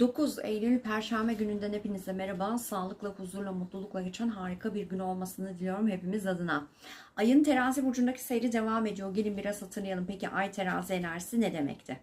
9 Eylül Perşembe gününden hepinize merhaba. Sağlıkla, huzurla, mutlulukla geçen harika bir gün olmasını diliyorum hepimiz adına. Ayın terazi burcundaki seyri devam ediyor. Gelin biraz hatırlayalım. Peki ay terazi enerjisi ne demekti?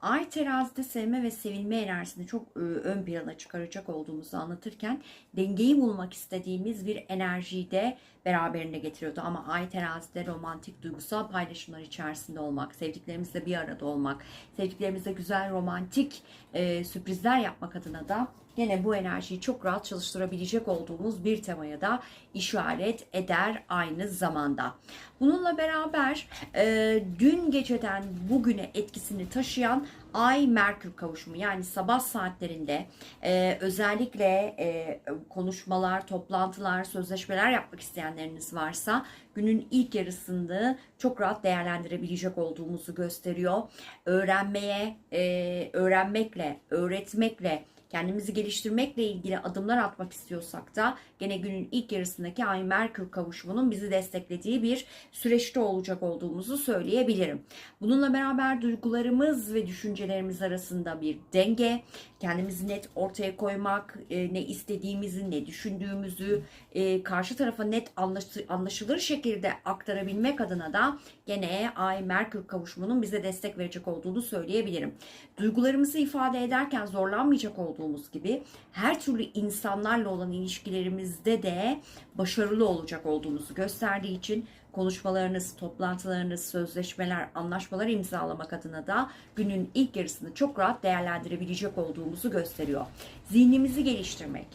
Ay terazide sevme ve sevilme enerjisini çok e, ön plana çıkaracak olduğumuzu anlatırken dengeyi bulmak istediğimiz bir enerjiyi de beraberinde getiriyordu. Ama ay terazide romantik, duygusal paylaşımlar içerisinde olmak, sevdiklerimizle bir arada olmak, sevdiklerimizle güzel romantik e, sürprizler yapmak adına da gene bu enerjiyi çok rahat çalıştırabilecek olduğumuz bir temaya da işaret eder aynı zamanda. Bununla beraber e, dün geceden bugüne etkisini taşıyan Ay Merkür kavuşumu yani sabah saatlerinde e, özellikle e, konuşmalar, toplantılar, sözleşmeler yapmak isteyenleriniz varsa günün ilk yarısında çok rahat değerlendirebilecek olduğumuzu gösteriyor. Öğrenmeye, e, öğrenmekle, öğretmekle, kendimizi geliştirmekle ilgili adımlar atmak istiyorsak da gene günün ilk yarısındaki Ay Merkür kavuşumunun bizi desteklediği bir süreçte olacak olduğumuzu söyleyebilirim. Bununla beraber duygularımız ve düşüncelerimiz arasında bir denge, kendimizi net ortaya koymak, e, ne istediğimizi, ne düşündüğümüzü e, karşı tarafa net anlaşı- anlaşılır şekilde aktarabilmek adına da gene Ay Merkür kavuşumunun bize destek verecek olduğunu söyleyebilirim. Duygularımızı ifade ederken zorlanmayacak olduğumuz gibi her türlü insanlarla olan ilişkilerimizde de başarılı olacak olduğumuzu gösterdiği için konuşmalarınız, toplantılarınız, sözleşmeler, anlaşmalar imzalamak adına da günün ilk yarısını çok rahat değerlendirebilecek olduğumuzu gösteriyor. Zihnimizi geliştirmek,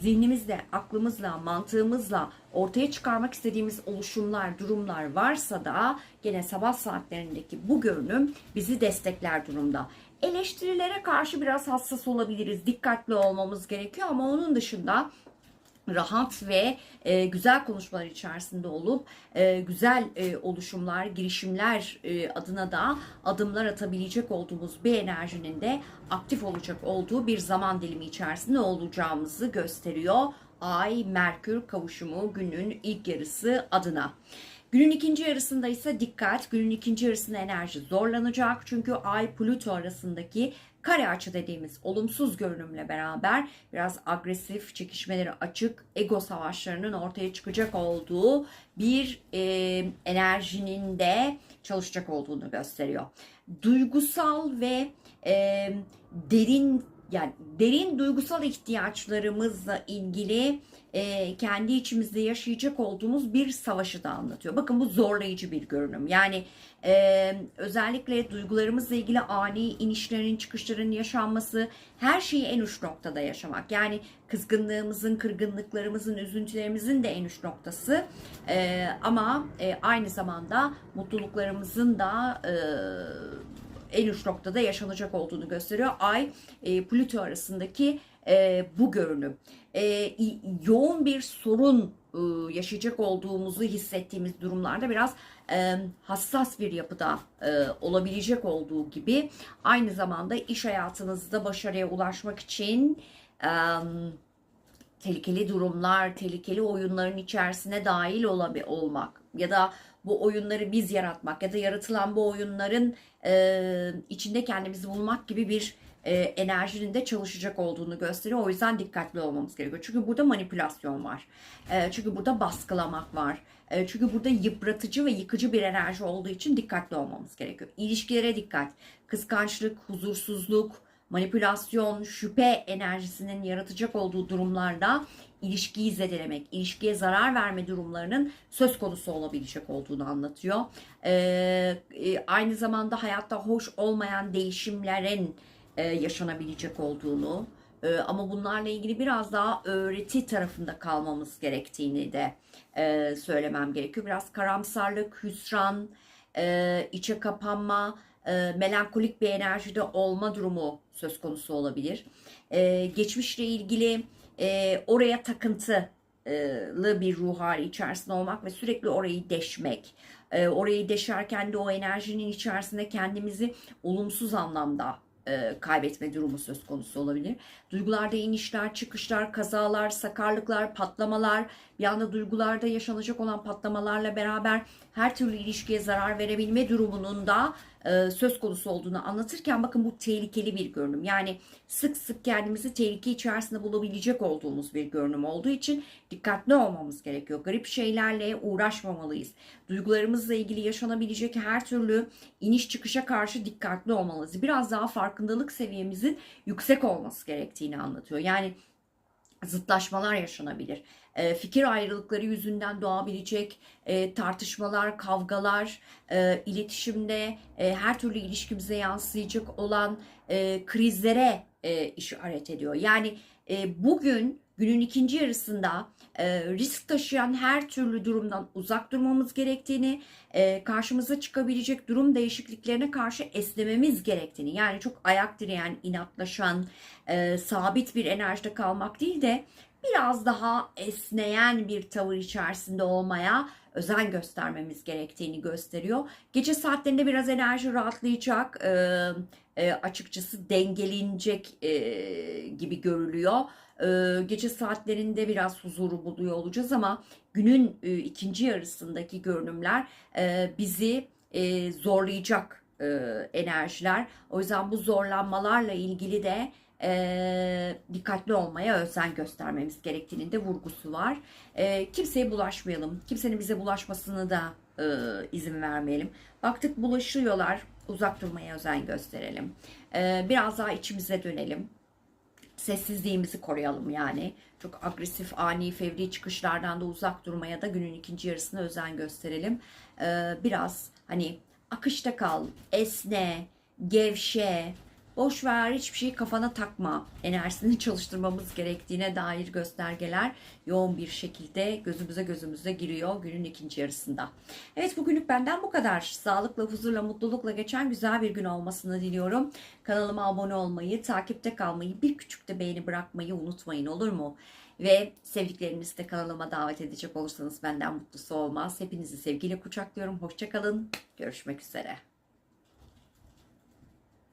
zihnimizle, aklımızla, mantığımızla ortaya çıkarmak istediğimiz oluşumlar, durumlar varsa da gene sabah saatlerindeki bu görünüm bizi destekler durumda. Eleştirilere karşı biraz hassas olabiliriz, dikkatli olmamız gerekiyor ama onun dışında rahat ve e, güzel konuşmalar içerisinde olup e, güzel e, oluşumlar, girişimler e, adına da adımlar atabilecek olduğumuz bir enerjinin de aktif olacak olduğu bir zaman dilimi içerisinde olacağımızı gösteriyor. Ay Merkür kavuşumu günün ilk yarısı adına. Günün ikinci yarısında ise dikkat. Günün ikinci yarısında enerji zorlanacak. Çünkü Ay Plüto arasındaki kare açı dediğimiz olumsuz görünümle beraber biraz agresif, çekişmeleri açık, ego savaşlarının ortaya çıkacak olduğu bir e, enerjinin de çalışacak olduğunu gösteriyor. Duygusal ve e, derin yani derin duygusal ihtiyaçlarımızla ilgili e, kendi içimizde yaşayacak olduğumuz bir savaşı da anlatıyor. Bakın bu zorlayıcı bir görünüm. Yani e, özellikle duygularımızla ilgili ani inişlerin, çıkışların yaşanması, her şeyi en uç noktada yaşamak. Yani kızgınlığımızın, kırgınlıklarımızın, üzüntülerimizin de en uç noktası. E, ama e, aynı zamanda mutluluklarımızın da e, en uç noktada yaşanacak olduğunu gösteriyor. Ay e, Plüto arasındaki e, bu görünüm. E, yoğun bir sorun e, yaşayacak olduğumuzu hissettiğimiz durumlarda biraz e, hassas bir yapıda e, olabilecek olduğu gibi aynı zamanda iş hayatınızda başarıya ulaşmak için e, tehlikeli durumlar, tehlikeli oyunların içerisine dahil olabi- olmak ya da bu oyunları biz yaratmak ya da yaratılan bu oyunların e, içinde kendimizi bulmak gibi bir e, enerjinin de çalışacak olduğunu gösteriyor. O yüzden dikkatli olmamız gerekiyor. Çünkü burada manipülasyon var. E, çünkü burada baskılamak var. E, çünkü burada yıpratıcı ve yıkıcı bir enerji olduğu için dikkatli olmamız gerekiyor. İlişkilere dikkat. Kıskançlık, huzursuzluk, manipülasyon, şüphe enerjisinin yaratacak olduğu durumlarda ilişkiyi zedelemek, ilişkiye zarar verme durumlarının söz konusu olabilecek olduğunu anlatıyor. Ee, e, aynı zamanda hayatta hoş olmayan değişimlerin e, yaşanabilecek olduğunu e, ama bunlarla ilgili biraz daha öğreti tarafında kalmamız gerektiğini de e, söylemem gerekiyor. Biraz karamsarlık, hüsran, e, içe kapanma, e, melankolik bir enerjide olma durumu söz konusu olabilir. E, geçmişle ilgili e, oraya takıntılı bir ruh hali içerisinde olmak ve sürekli orayı deşmek. E, orayı deşerken de o enerjinin içerisinde kendimizi olumsuz anlamda e, kaybetme durumu söz konusu olabilir. Duygularda inişler, çıkışlar, kazalar, sakarlıklar, patlamalar, bir anda duygularda yaşanacak olan patlamalarla beraber her türlü ilişkiye zarar verebilme durumunun da e, söz konusu olduğunu anlatırken bakın bu tehlikeli bir görünüm. Yani sık sık kendimizi tehlike içerisinde bulabilecek olduğumuz bir görünüm olduğu için dikkatli olmamız gerekiyor. Garip şeylerle uğraşmamalıyız. Duygularımızla ilgili yaşanabilecek her türlü iniş çıkışa karşı dikkatli olmalıyız. Biraz daha farkındalık seviyemizin yüksek olması gerektiğini anlatıyor. Yani zıtlaşmalar yaşanabilir. E, fikir ayrılıkları yüzünden doğabilecek e, tartışmalar, kavgalar, e, iletişimde her türlü ilişkimize yansıyacak olan krizlere e, işaret ediyor. Yani bugün günün ikinci yarısında risk taşıyan her türlü durumdan uzak durmamız gerektiğini, karşımıza çıkabilecek durum değişikliklerine karşı esnememiz gerektiğini, yani çok ayak direyen, inatlaşan, sabit bir enerjide kalmak değil de biraz daha esneyen bir tavır içerisinde olmaya özen göstermemiz gerektiğini gösteriyor. Gece saatlerinde biraz enerji rahatlayacak, e, e, açıkçası dengelenecek e, gibi görülüyor. E, gece saatlerinde biraz huzuru buluyor olacağız ama günün e, ikinci yarısındaki görünümler e, bizi e, zorlayacak e, enerjiler. O yüzden bu zorlanmalarla ilgili de e, dikkatli olmaya özen göstermemiz gerektiğinin de vurgusu var. E, kimseye bulaşmayalım. Kimsenin bize bulaşmasını da e, izin vermeyelim. Baktık bulaşıyorlar. Uzak durmaya özen gösterelim. E, biraz daha içimize dönelim. Sessizliğimizi koruyalım yani. Çok agresif, ani, fevri çıkışlardan da uzak durmaya da günün ikinci yarısına özen gösterelim. E, biraz hani akışta kal, esne, gevşe, boş ver hiçbir şeyi kafana takma enerjisini çalıştırmamız gerektiğine dair göstergeler yoğun bir şekilde gözümüze gözümüze giriyor günün ikinci yarısında. Evet bugünlük benden bu kadar. Sağlıkla, huzurla, mutlulukla geçen güzel bir gün olmasını diliyorum. Kanalıma abone olmayı, takipte kalmayı, bir küçük de beğeni bırakmayı unutmayın olur mu? Ve sevdiklerinizi de kanalıma davet edecek olursanız benden mutlusu olmaz. Hepinizi sevgiyle kucaklıyorum. Hoşçakalın. Görüşmek üzere.